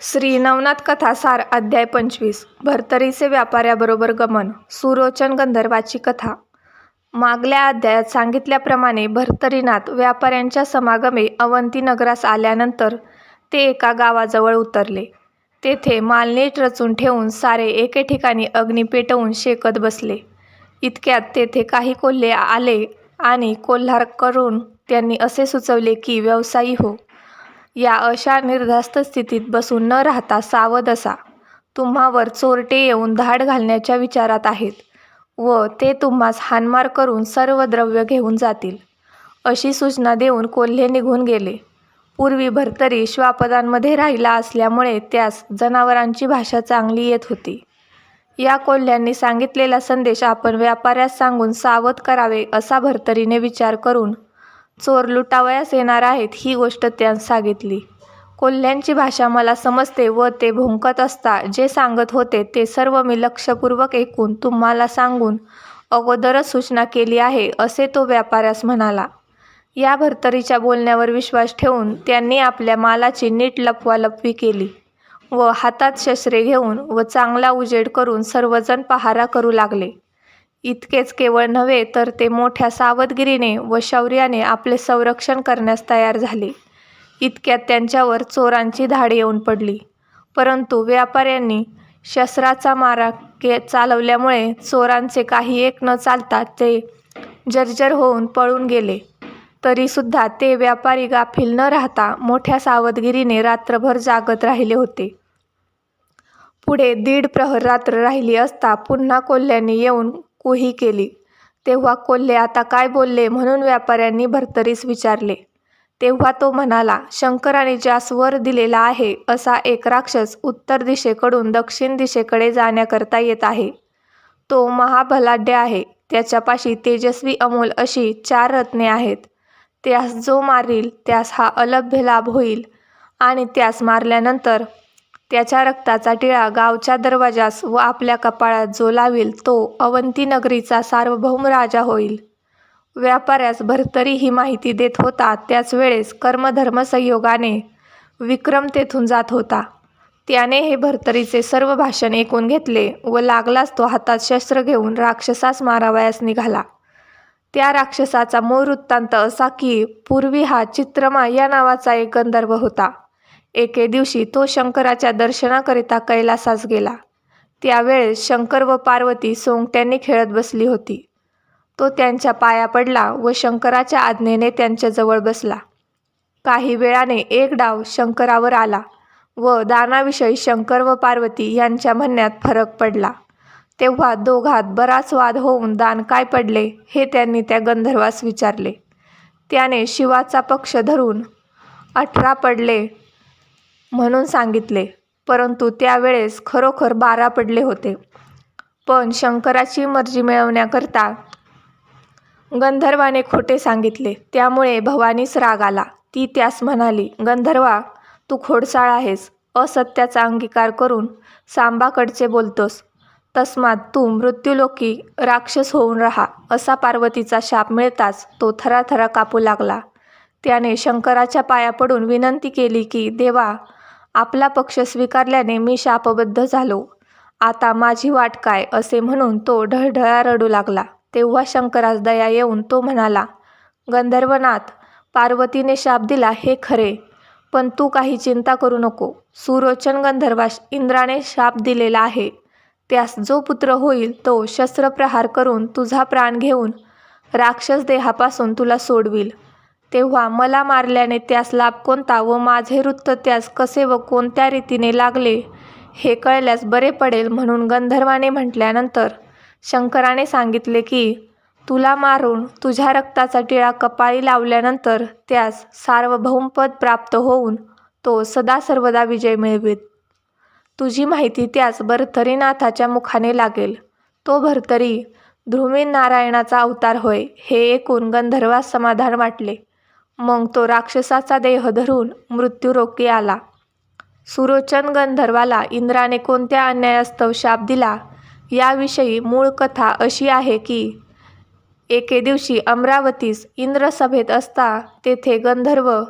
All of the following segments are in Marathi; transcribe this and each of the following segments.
श्री नवनाथ कथा सार अध्याय पंचवीस. भर्तरीचे व्यापाऱ्याबरोबर गमन. सुरोचन गंधर्वाची कथा. मागल्या अध्यायात सांगितल्याप्रमाणे भर्तरीनाथ व्यापाऱ्यांच्या समागमे अवंती नगरास आल्यानंतर ते एका गावाजवळ उतरले. तेथे मालनीट रचून ठेवून सारे एके ठिकाणी अग्नी पेटवून शेकत बसले. इतक्यात तेथे काही कोल्हे आले आणि कोल्हार करून त्यांनी असे सुचवले की व्यवसायी हो या अशा निर्धास्त स्थितीत बसून न राहता सावध असा. तुम्हावर चोरटे येऊन धाड घालण्याच्या विचारात आहेत व ते तुम्हास हानमार करून सर्व द्रव्य घेऊन जातील अशी सूचना देऊन कोल्हे निघून गेले. पूर्वी भर्तरी श्वापदांमध्ये राहिला असल्यामुळे त्यास जनावरांची भाषा चांगली येत होती. या कोल्ह्यांनी सांगितलेला संदेश आपण व्यापाऱ्यास सांगून सावध करावे असा भर्तरीने विचार करून चोर लुटावयास येणार आहेत ही गोष्ट त्यांस सांगितली. कोल्ह्यांची भाषा मला समजते व ते भुंकत असता जे सांगत होते ते सर्व मी लक्षपूर्वक ऐकून तुम्हाला सांगून अगोदरच सूचना केली आहे असे तो व्यापाऱ्यास म्हणाला. या भर्तरीच्या बोलण्यावर विश्वास ठेवून त्यांनी आपल्या मालाची नीट लपवालपवी केली व हातात शस्त्रे घेऊन व चांगला उजेड करून सर्वजण पहारा करू लागले. इतकेच केवळ नव्हे तर ते मोठ्या सावधगिरीने व शौर्याने आपले संरक्षण करण्यास तयार झाले. इतक्यात त्यांच्यावर चोरांची धाड येऊन पडली. परंतु व्यापाऱ्यांनी शस्त्राचा मारा के चालवल्यामुळे चोरांचे काही एक न चालता ते जर्जर होऊन पळून गेले. तरीसुद्धा ते व्यापारी गाफील न राहता मोठ्या सावधगिरीने रात्रभर जागत राहिले होते. पुढे दीड प्रहर रात्र राहिली असता पुन्हा कोल्ह्यांनी येऊन कुही केली. तेव्हा कोल्हे आता काय बोलले म्हणून व्यापाऱ्यांनी भर्तरीस विचारले. तेव्हा तो म्हणाला शंकराने ज्यास वर दिलेला आहे असा एक राक्षस उत्तर दिशेकडून दक्षिण दिशेकडे जाण्याकरता येत आहे. तो महाबलाढ्य आहे त्याच्यापाशी तेजस्वी अमोल अशी चार रत्ने आहेत. त्यास जो मारील त्यास हा अलभ्य लाभ होईल आणि त्यास मारल्यानंतर त्याच्या रक्ताचा टिळा गावच्या दरवाजास व आपल्या कपाळात जो लावील तो अवंती नगरीचा सार्वभौम राजा होईल. व्यापाऱ्यास भरतरी ही माहिती देत होता त्याच वेळेस कर्मधर्म संयोगाने विक्रम तेथून जात होता. त्याने हे भर्तरीचे सर्व भाषण ऐकून घेतले व लागलाच तो हातात शस्त्र घेऊन राक्षसास मारावयास निघाला. त्या राक्षसाचा मूळ वृत्तांत असा की पूर्वी हा चित्रमा या नावाचा एक गंधर्व होता. एके दिवशी तो शंकराच्या दर्शनाकरिता कैलासास गेला. त्यावेळेस शंकर व पार्वती सोंगट्यांनी खेळत बसली होती. तो त्यांच्या पाया पडला व शंकराच्या आज्ञेने त्यांच्याजवळ बसला. काही वेळाने एक डाव शंकरावर आला व दानाविषयी शंकर व पार्वती यांच्या म्हणण्यात फरक पडला. तेव्हा दोघात बराच वाद होऊन दान काय पडले हे त्यांनी त्या गंधर्वास विचारले. त्याने शिवाचा पक्ष धरून अठरा पडले म्हणून सांगितले. परंतु त्यावेळेस खरोखर बारा पडले होते. पण शंकराची मर्जी मिळवण्याकरता गंधर्वाने खोटे सांगितले. त्यामुळे भवानीस राग आला. ती त्यास म्हणाली गंधर्वा तू खोडसाळ आहेस. असत्याचा अंगीकार करून सांबाकडचे बोलतोस. तस्मात तू मृत्यूलोकी राक्षस होऊन राहा. असा पार्वतीचा शाप मिळताच तो थराथरा कापू लागला. त्याने शंकराच्या पाया पडून विनंती केली की देवा आपला पक्ष स्वीकारल्याने मी शापबद्ध झालो. आता माझी वाट काय असे म्हणून तो ढळढळा रडू लागला. तेव्हा शंकरास दया येऊन तो म्हणाला गंधर्वनाथ पार्वतीने शाप दिला हे खरे पण तू काही चिंता करू नको. सुरोचन गंधर्वास इंद्राने शाप दिलेला आहे. त्यास जो पुत्र होईल तो शस्त्रप्रहार करून तुझा प्राण घेऊन राक्षस देहापासून तुला सोडविल. तेव्हा मला मारल्याने त्यास लाभ कोणता व माझे वृत्त त्यास कसे व कोणत्या रीतीने लागले हे कळल्यास बरे पडेल म्हणून गंधर्वाने म्हटल्यानंतर शंकराने सांगितले की तुला मारून तुझ्या रक्ताचा टिळा कपाळी लावल्यानंतर त्यास सार्वभौमपद प्राप्त होऊन तो सदा सर्वदा विजय मिळवेत तुझी माहिती त्यास भरतरीनाथाच्या मुखाने लागेल. तो भरतरी ध्रुवी नारायणाचा अवतार होय हे ऐकून गंधर्वास समाधान वाटले. मग तो राक्षसाचा देह धरून मृत्यूरोगी आला सुरोचन गंधर्वाला इंद्राने कोणत्या अन्यायास्तव शाप दिला याविषयी मूळ कथा अशी आहे की एके दिवशी अमरावतीस इंद्रसभेत असता तेथे गंधर्व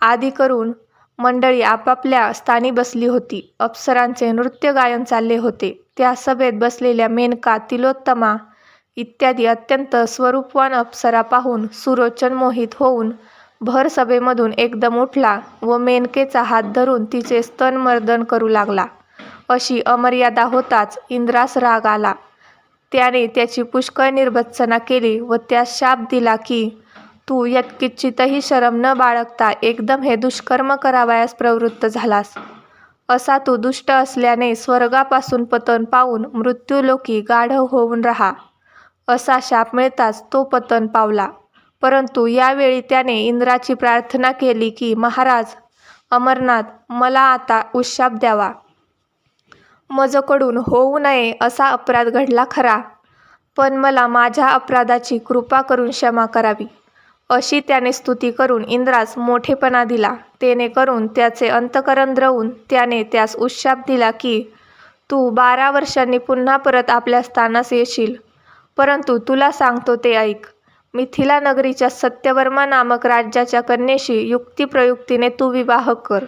आदी करून मंडळी आपापल्या स्थानी बसली होती. अप्सरांचे नृत्य गायन चालले होते. त्या सभेत बसलेल्या मेनका, तिलोत्तमा इत्यादी अत्यंत स्वरूपवान अप्सरा पाहून सुरोचन मोहित होऊन भर सभेमधून एकदम उठला व मेनकेचा हात धरून तिचे स्तनमर्दन करू लागला. अशी अमर्यादा होताच इंद्रास राग आला. त्याने त्याची पुष्कळ निर्भत्सना केली व त्यास शाप दिला की तू यत्किंचितही शरम न बाळगता एकदम हे दुष्कर्म करावयास प्रवृत्त झालास. असा तू दुष्ट असल्याने स्वर्गापासून पतन पावून मृत्यूलोकी गाढव होऊन राहा. असा शाप मिळताच तो पतन पावला. परंतु यावेळी त्याने इंद्राची प्रार्थना केली की महाराज अमरनाथ मला आता उशाप द्यावा. मजकडून होऊ नये असा अपराध घडला खरा, पण मला माझ्या अपराधाची कृपा करून क्षमा करावी. अशी त्याने स्तुती करून इंद्रास मोठेपणा दिला. तेणेकरून त्याचे अंतःकरण द्रवून त्याने त्यास उशाप दिला की तू बारा वर्षांनी पुन्हा परत आपल्या स्थानास येशील. परंतु तुला सांगतो ते ऐक. मिथिला नगरीच्या सत्यवर्मा नामक राज्याच्या कन्येशी युक्तिप्रयुक्तीने तू विवाह कर.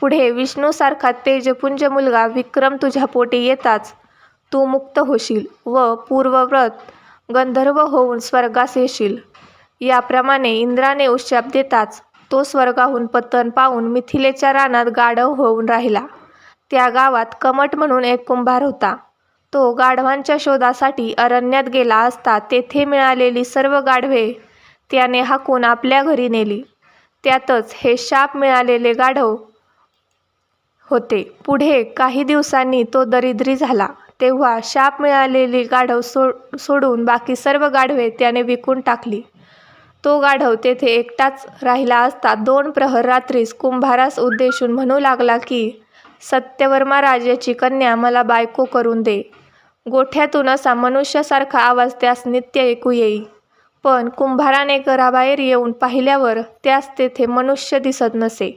पुढे विष्णूसारखा तेजपुंज मुलगा विक्रम तुझ्या पोटी येताच तू मुक्त होशील व पूर्वव्रत गंधर्व होऊन स्वर्गास येशील. याप्रमाणे इंद्राने उशाप देताच तो स्वर्गाहून पतन पाहून मिथिलेच्या रानात गाढव होऊन राहिला. त्या गावात कमट म्हणून एक कुंभार होता. तो गाढवांच्या शोधासाठी अरण्यात गेला असता तेथे मिळालेली सर्व गाढवे त्याने हाकून आपल्या घरी नेली. त्यातच हे शाप मिळालेले गाढव होते. पुढे काही दिवसांनी तो दरिद्री झाला. तेव्हा शाप मिळालेली गाढव सो सोडून बाकी सर्व गाढवे त्याने विकून टाकली. तो गाढव तेथे एकटाच राहिला असता दोन प्रहर रात्रीस कुंभारास उद्देशून म्हणू लागला की सत्यवर्मा राजाची कन्या मला बायको करून दे. गोठ्यातून असा मनुष्यासारखा आवाज त्यास नित्य ऐकू येई. पण कुंभाराने घराबाहेर येऊन पाहिल्यावर त्यास तेथे मनुष्य दिसत नसे.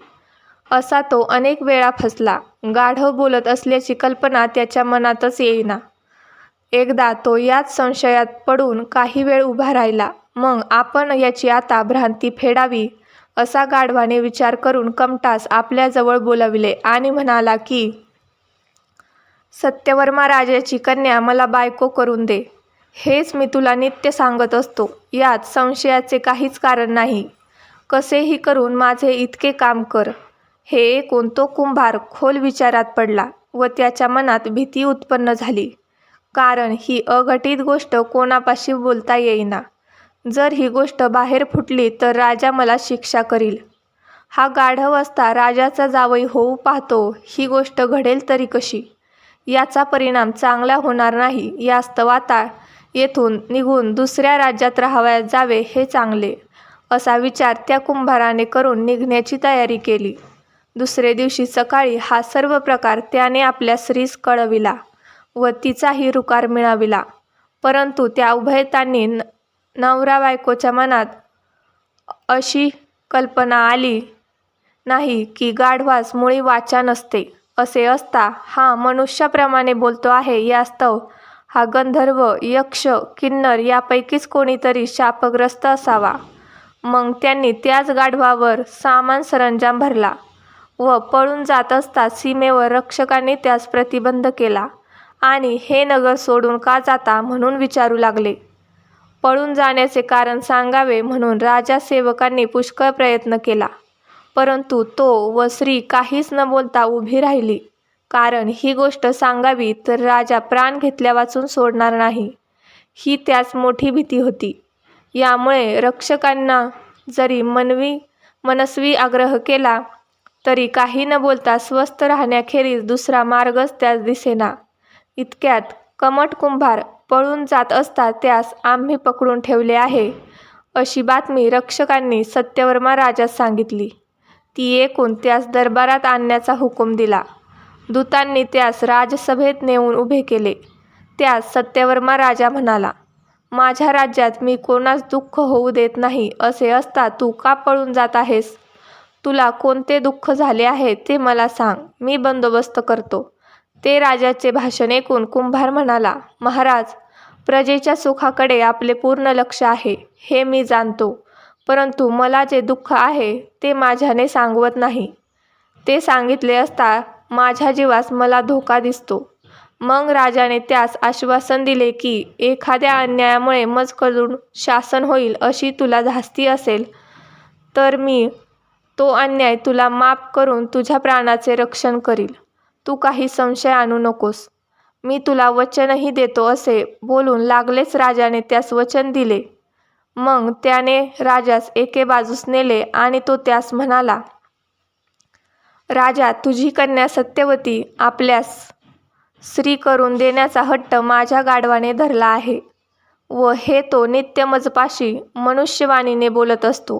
असा तो अनेक वेळा फसला. गाढव बोलत असल्याची कल्पना त्याच्या मनातच येईना. एकदा तो याच संशयात पडून काही वेळ उभा राहिला. मग आपण याची आता भ्रांती फेडावी असा गाढवाने विचार करून कमटास आपल्याजवळ बोलाविले आणि म्हणाला की सत्यवर्मा राजाची कन्या मला बायको करून दे. हेच मी तुला नित्य सांगत असतो. यात संशयाचे काहीच कारण नाही. कसेही करून माझे इतके काम कर. हे ऐकून तो कुंभार खोल विचारात पडला व त्याच्या मनात भीती उत्पन्न झाली. कारण ही अघटित गोष्ट कोणापाशी बोलता येईना. जर ही गोष्ट बाहेर फुटली तर राजा मला शिक्षा करील. हा गाढव असता राजाचा जावई होऊ पाहतो ही गोष्ट घडेल तरी कशी? याचा परिणाम चांगला होणार नाही यास्तव आता येथून निघून दुसऱ्या राज्यात राहावयास जावे हे चांगले. असा विचार त्या कुंभाराने करून निघण्याची तयारी केली. दुसरे दिवशी सकाळी हा सर्व प्रकार त्याने आपल्या स्त्रीस कळविला व तिचाही रुकार मिळाविला परंतु त्या उभयतांनी नवरा बायकोच्या मनात अशी कल्पना आली नाही की गाढवास मुळी वाचा नसते. असे असता हा मनुष्याप्रमाणे बोलतो आहे यास्तव हा गंधर्व, यक्ष, किन्नर यापैकीच कोणीतरी शापग्रस्त असावा. मग त्यांनी त्याच गाढवावर सामान सरंजाम भरला व पळून जात असता सीमेवर रक्षकांनी त्यास प्रतिबंध केला आणि हे नगर सोडून का जाता म्हणून विचारू लागले. पळून जाण्याचे कारण सांगावे म्हणून राजा सेवकांनी पुष्कळ प्रयत्न केला. परंतु तो व स्त्री काहीच न बोलता उभी राहिली. कारण ही गोष्ट सांगावी तर राजा प्राण घेतल्या वाचून सोडणार नाही ही त्यास मोठी भीती होती. यामुळे रक्षकांना जरी मनवी मनस्वी आग्रह केला तरी काही न बोलता स्वस्थ राहण्याखेरीज दुसरा मार्गच त्यास दिसेना. इतक्यात कमट कुंभार पळून जात असता त्यास आम्ही पकडून ठेवले आहे अशी बातमी रक्षकांनी सत्यवर्मा राजास सांगितली. ती एकूण त्यास दरबारात आणण्याचा हुकूम दिला. दूतांनी त्यास राजसभेत नेऊन उभे केले. त्यास सत्यवर्मा राजा म्हणाला, माझ्या राज्यात मी कोणास दुःख होऊ देत नाही असे असता तू का पळून जात आहेस? तुला कोणते दुःख झाले आहे ते मला सांग, मी बंदोबस्त करतो. ते राजाचे भाषण ऐकून कुंभार म्हणाला, महाराज प्रजेच्या सुखाकडे आपले पूर्ण लक्ष आहे हे मी जाणतो. परंतु मला जे दुःख आहे ते माझ्याने सांगवत नाही. ते सांगितले असता माझ्या जीवास मला धोका दिसतो. मग राजाने त्यास आश्वासन दिले की एखाद्या अन्यायामुळे मजकडून शासन होईल अशी तुला धास्ती असेल तर मी तो अन्याय तुला माफ करून तुझ्या प्राणाचे रक्षण करील. तू काही संशय आणू नकोस. मी तुला वचनही देतो असे बोलून लागलेच राजाने त्यास वचन दिले. मग त्याने राजास एके बाजूस नेले आणि तो त्यास म्हणाला राजा तुझी कन्या सत्यवती आपल्यास स्त्री करून देण्याचा हट्ट माझ्या गाढवाने धरला आहे व हे तो नित्य मजपाशी मनुष्यवाणीने बोलत असतो.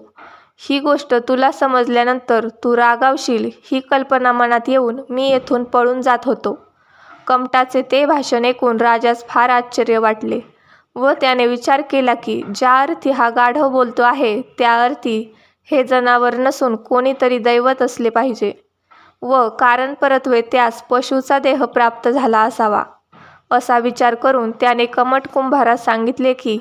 ही गोष्ट तुला समजल्यानंतर तू रागावशील ही कल्पना मनात येऊन मी येथून पळून जात होतो. कमटाचे ते भाषण ऐकून राजास फार आश्चर्य वाटले. व त्याने विचार केला की ज्या अर्थी हा गाढव बोलतो आहे त्या अर्थी हे जनावर नसून कोणीतरी दैवत असले पाहिजे. व कारण परत्वे त्यास पशुचा देह प्राप्त झाला असावा. असा विचार करून त्याने कमट कुंभारास सांगितले की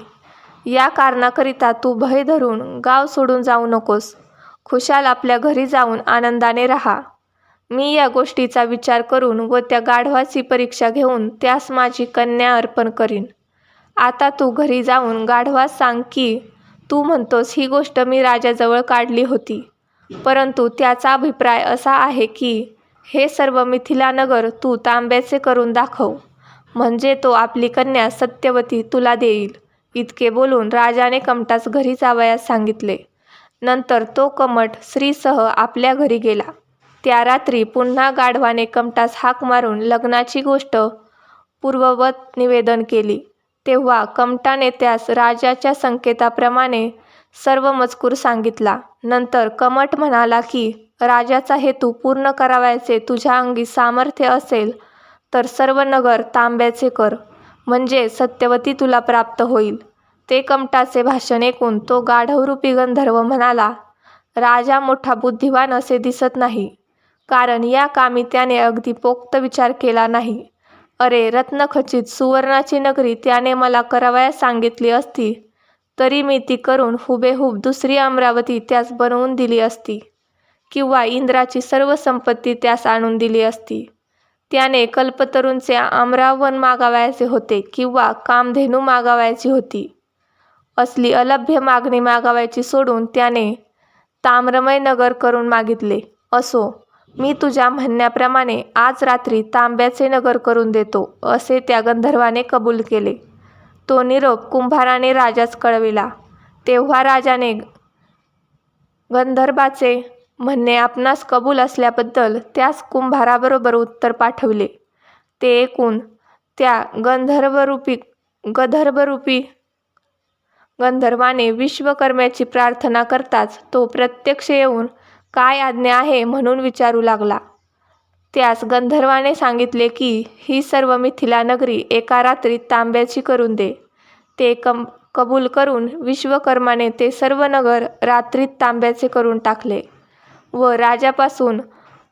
या कारणाकरिता तू भय धरून गाव सोडून जाऊ नकोस. खुशाल आपल्या घरी जाऊन आनंदाने राहा. मी या गोष्टीचा विचार करून व त्या गाढवाची परीक्षा घेऊन त्यास माझी कन्या अर्पण करीन. आता तू घरी जाऊन गाढवास सांग की तू म्हणतोस ही गोष्ट मी राजाजवळ काढली होती. परंतु त्याचा अभिप्राय असा आहे की हे सर्व मिथिलानगर तू तांब्याचे करून दाखव. म्हणजे तो आपली कन्या सत्यवती तुला देईल. इतके बोलून राजाने कमटास घरी जावयास सांगितले. नंतर तो कमट स्त्रीसह आपल्या घरी गेला. त्या रात्री पुन्हा गाढवाने कमटास हाक मारून लग्नाची गोष्ट पूर्ववत निवेदन केली. तेव्हा कमटाने त्यास राजाच्या संकेताप्रमाणे सर्व मजकूर सांगितला. नंतर कमट म्हणाला की राजाचा हेतू पूर्ण करावयाचे तुझ्या अंगी सामर्थ्य असेल तर सर्व नगर तांब्याचे कर. म्हणजे सत्यवती तुला प्राप्त होईल. ते कमटाचे भाषण ऐकून तो गाढवरूपी गंधर्व म्हणाला राजा मोठा बुद्धिवान असे दिसत नाही. कारण या कामी त्याने अगदी पोक्त विचार केला नाही. अरे रत्नखचित सुवर्णाची नगरी त्याने मला करावयास सांगितली असती. तरी मी ती करून हुबेहूब दुसरी अमरावती त्यास बनवून दिली असती किंवा इंद्राची सर्व संपत्ती त्यास आणून दिली असती. त्याने कल्पतरूंचे आमरावन मागावयाचे होते किंवा कामधेनू मागावायची होती. असली अलभ्य मागणी मागावायची सोडून त्याने ताम्रमय नगर करून मागितले. असो मी तुझ्या म्हणण्याप्रमाणे आज रात्री तांब्याचे नगर करून देतो असे त्या गंधर्वाने कबूल केले. तो निरोप कुंभाराने राजास कळविला. तेव्हा राजाने गंधर्वाचे म्हणणे आपणास कबूल असल्याबद्दल त्यास कुंभाराबरोबर उत्तर पाठवले. ते ऐकून त्या गंधर्वरूपी गंधर्वरूपी गंधर्वाने विश्वकर्म्याची प्रार्थना करताच तो प्रत्यक्ष येऊन काय आज्ञा आहे म्हणून विचारू लागला. त्यास गंधर्वाने सांगितले की ही सर्व मिथिला नगरी एका रात्रीत तांब्याची करून दे. ते कम कबूल करून विश्वकर्माने ते सर्व नगर रात्रीत तांब्याचे करून टाकले व राजापासून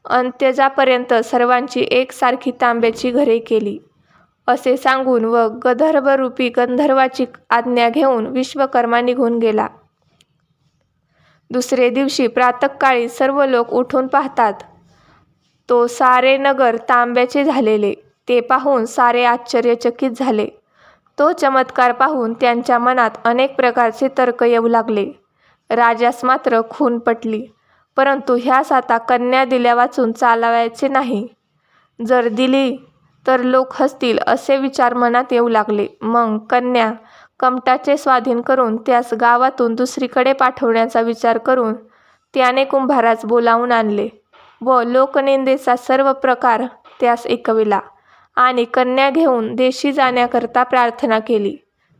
अंत्यजापर्यंत सर्वांची एकसारखी तांब्याची घरे केली. असे सांगून व गधर्वरूपी गंधर्वाची आज्ञा घेऊन विश्वकर्मा निघून गेला. दुसरे दिवशी प्रातःकाळी सर्व लोक उठून पाहतात. तो सारे नगर तांब्याचे झालेले ते पाहून सारे आश्चर्यचकित झाले. तो चमत्कार पाहून त्यांच्या मनात अनेक प्रकारचे तर्क येऊ लागले. राजास मात्र खून पटली परंतु ह्यास आता कन्या दिल्या वाचून चालवायचे नाही. जर दिली तर लोक हसतील असे विचार मनात येऊ लागले. मग कन्या कमटाचे स्वाधीन करून त्यास गावातून दुसरीकडे पाठवण्याचा विचार करून त्याने कुंभारास बोलावून आणले व लोकनिंदेचा सर्व प्रकार त्यास ऐकविला आणि कन्या घेऊन देशी जाण्याकरता प्रार्थना केली.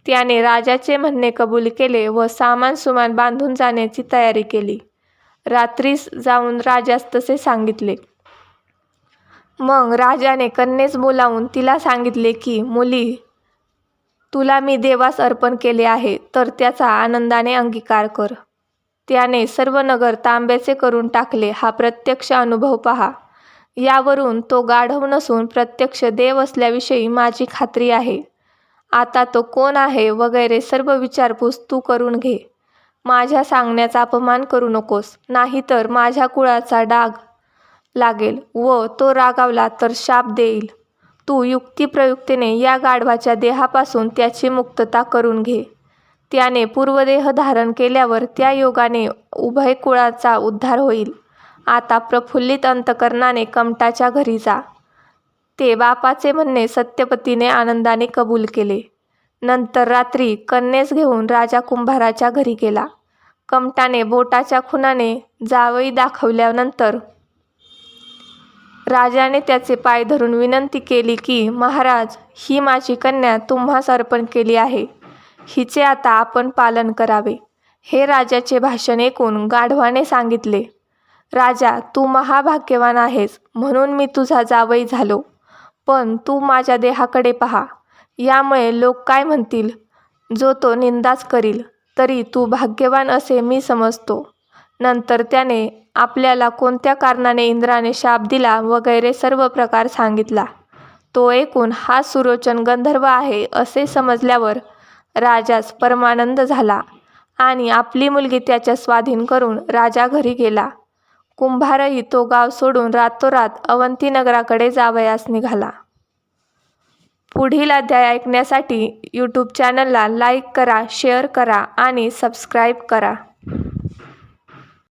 त्याने राजाचे म्हणणे कबूल केले व सामान सुमान बांधून जाण्याची तयारी केली. रात्रीस जाऊन राजास तसे सांगितले. मग राजाने कन्येस बोलावून तिला सांगितले की मुली तुला मी देवास अर्पण केले आहे तर त्याचा आनंदाने अंगीकार कर. त्याने सर्व नगर तांब्याचे करून टाकले हा प्रत्यक्ष अनुभव पहा. यावरून तो गाढव नसून प्रत्यक्ष देव असल्याविषयी माझी खात्री आहे. आता तो कोण आहे वगैरे सर्व विचारपूस तू करून घे. माझ्या सांगण्याचा अपमान करू नकोस नाहीतर माझ्या कुळाचा डाग लागेल व तो रागावला तर शाप देईल. तू युक्तिप्रयुक्तीने या गाढवाच्या देहापासून त्याची मुक्तता करून घे. त्याने पूर्वदेह धारण केल्यावर त्या योगाने उभय कुळाचा उद्धार होईल. आता प्रफुल्लित अंतकरणाने कमटाच्या घरी जा. ते बापाचे म्हणणे सत्यपतीने आनंदाने कबूल केले. नंतर रात्री कन्येस घेऊन राजा कुंभाराच्या घरी गेला. कमटाने बोटाच्या खुनाने जावई दाखवल्यानंतर राजाने त्याचे पाय धरून विनंती केली की महाराज ही माझी कन्या तुम्हास अर्पण केली आहे. हिचे आता आपण पालन करावे. हे राजाचे भाषण ऐकून गाढवाने सांगितले राजा तू महाभाग्यवान आहेस म्हणून मी तुझा जावई झालो. पण तू माझ्या देहाकडे पहा. यामुळे लोक काय म्हणतील? जो तो निंदाच करील तरी तू भाग्यवान असे मी समजतो. नंतर त्याने आपल्याला कोणत्या कारणाने इंद्राने शाप दिला वगैरे सर्व प्रकार सांगितला. तो ऐकून हा सुरोचन गंधर्व आहे असे समजल्यावर राजास परमानंद झाला आणि आपली मुलगी त्याच्या स्वाधीन करून राजा घरी गेला. कुंभारही तो गाव सोडून रातोरात अवंती नगराकडे जावयास निघाला. पुढील अध्याय ऐकण्यासाठी यूट्यूब चॅनलला लाईक करा शेअर करा आणि सबस्क्राईब करा.